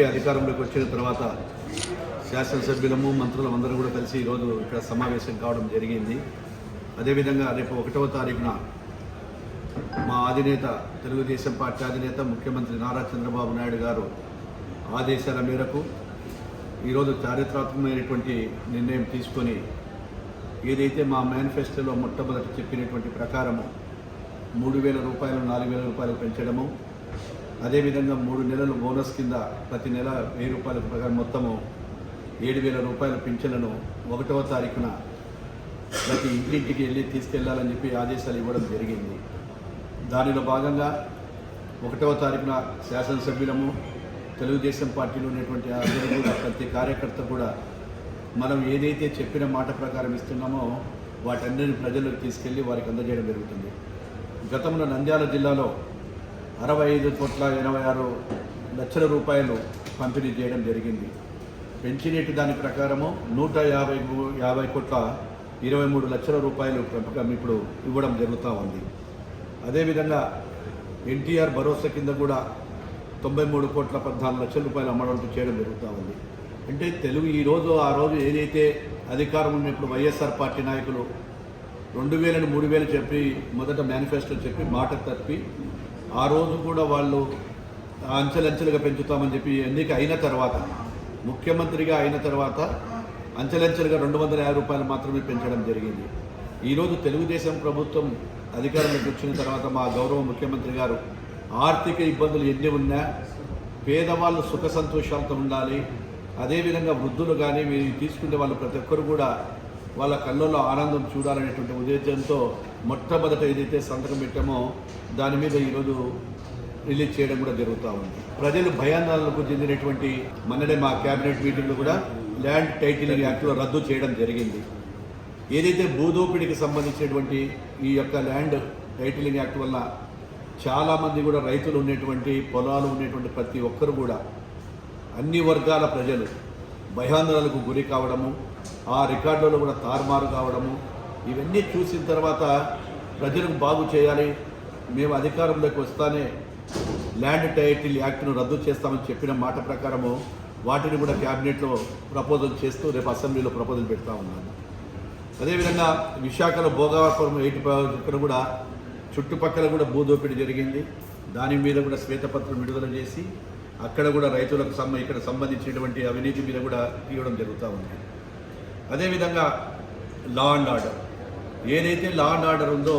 Party అధికారంలోకి వచ్చిన తర్వాత శాసనసభ్యులము మంత్రులం అందరూ కూడా కలిసి ఈరోజు ఇక్కడ సమావేశం కావడం జరిగింది. అదేవిధంగా రేపు ఒకటవ తారీఖున మా అధినేత తెలుగుదేశం పార్టీ అధినేత ముఖ్యమంత్రి నారా చంద్రబాబు నాయుడు గారు ఆదేశాల మేరకు ఈరోజు చారిత్రాత్మకమైనటువంటి నిర్ణయం తీసుకొని ఏదైతే మా మేనిఫెస్టోలో మొట్టమొదట చెప్పినటువంటి ప్రకారము మూడు వేల రూపాయలు నాలుగు వేల రూపాయలు పెంచడము అదేవిధంగా మూడు నెలలు బోనస్ కింద ప్రతి నెల వెయ్యి రూపాయల ప్రకారం మొత్తము ఏడు వేల రూపాయల పింఛన్లను ఒకటవ తారీఖున ప్రతి ఇంటింటికి వెళ్ళి తీసుకెళ్ళాలని చెప్పి ఆదేశాలు ఇవ్వడం జరిగింది. దానిలో భాగంగా ఒకటవ తారీఖున శాసనసభ్యులము తెలుగుదేశం పార్టీలో ఉన్నటువంటి అందరూ కూడా ప్రతి కార్యకర్త కూడా మనం ఏదైతే చెప్పిన మాట ప్రకారం ఇస్తున్నామో వాటన్నిటిని ప్రజలకు తీసుకెళ్ళి వారికి అందజేయడం జరుగుతుంది. గతంలో నంద్యాల జిల్లాలో అరవై ఐదు కోట్ల ఎనభై ఆరు లక్షల రూపాయలు పంపిణీ చేయడం జరిగింది. పెంచినట్టు దాని ప్రకారము నూట యాభై యాభై కోట్ల ఇరవై మూడు లక్షల రూపాయలు పెంపకం ఇప్పుడు ఇవ్వడం జరుగుతూ ఉంది. అదేవిధంగా ఎన్టీఆర్ భరోసా కింద కూడా తొంభై మూడు కోట్ల పద్నాలుగు లక్షల రూపాయలు అమ్మడం చేయడం జరుగుతూ ఉంది. అంటే తెలుగు ఈ రోజు ఆ రోజు ఏదైతే అధికారం ఉన్నప్పుడు వైఎస్ఆర్ పార్టీ నాయకులు రెండు వేలను మూడు వేలు చెప్పి మొదట మేనిఫెస్టో చెప్పి మాట తప్పి ఆ రోజు కూడా వాళ్ళు అంచెలంచెలుగా పెంచుతామని చెప్పి ఎన్నిక అయిన తర్వాత ముఖ్యమంత్రిగా అయిన తర్వాత అంచెలంచెలుగా రెండు వందల యాభై రూపాయలు మాత్రమే పెంచడం జరిగింది. ఈరోజు తెలుగుదేశం ప్రభుత్వం అధికారంలోకి వచ్చిన తర్వాత మా గౌరవ ముఖ్యమంత్రి గారు ఆర్థిక ఇబ్బందులు ఎన్ని ఉన్నా పేదవాళ్ళు సుఖ సంతోషాలతో ఉండాలి. అదేవిధంగా వృద్ధులు కానీ మీరు తీసుకునే వాళ్ళు ప్రతి ఒక్కరు కూడా వాళ్ళ కళ్ళల్లో ఆనందం చూడాలనేటువంటి ఉద్దేశంతో మొట్టమొదట ఏదైతే సంతకం పెట్టామో దాని మీద ఈరోజు రిలీజ్ చేయడం కూడా జరుగుతూ ఉంది. ప్రజలు భయాందోళనకు చెందినటువంటి మొన్ననే మా క్యాబినెట్ మీటింగ్లో కూడా ల్యాండ్ టైటిలింగ్ యాక్ట్లో రద్దు చేయడం జరిగింది. ఏదైతే భూదోపిడికి సంబంధించినటువంటి ఈ యొక్క ల్యాండ్ టైటిలింగ్ యాక్ట్ వల్ల చాలామంది కూడా రైతులు ఉన్నటువంటి పొలాలు ఉన్నటువంటి ప్రతి ఒక్కరు కూడా అన్ని వర్గాల ప్రజలు భయాందోళనకు గురి కావడము ఆ రికార్డులలో కూడా తారుమారు కావడము ఇవన్నీ చూసిన తర్వాత ప్రజలకు బాగు చేయాలి మేము అధికారంలోకి వస్తానే ల్యాండ్ టైటిల్ యాక్ట్ను రద్దు చేస్తామని చెప్పిన మాట ప్రకారము వాటిని కూడా క్యాబినెట్లో ప్రపోజల్ చేస్తూ రేపు అసెంబ్లీలో ప్రపోజల్ పెడతా ఉన్నాను. అదేవిధంగా విశాఖలో భోగాపురం ఎయిట్ ఇక్కడ కూడా చుట్టుపక్కల కూడా భూదోపిడి జరిగింది. దాని మీద కూడా శ్వేతపత్రం విడుదల చేసి అక్కడ కూడా రైతులకు సంబంధ ఇక్కడ సంబంధించినటువంటి అవినీతి మీద కూడా తీయడం జరుగుతూ ఉంది. అదేవిధంగా లా అండ్ ఆర్డర్ ఏదైతే లా అండ్ ఆర్డర్ ఉందో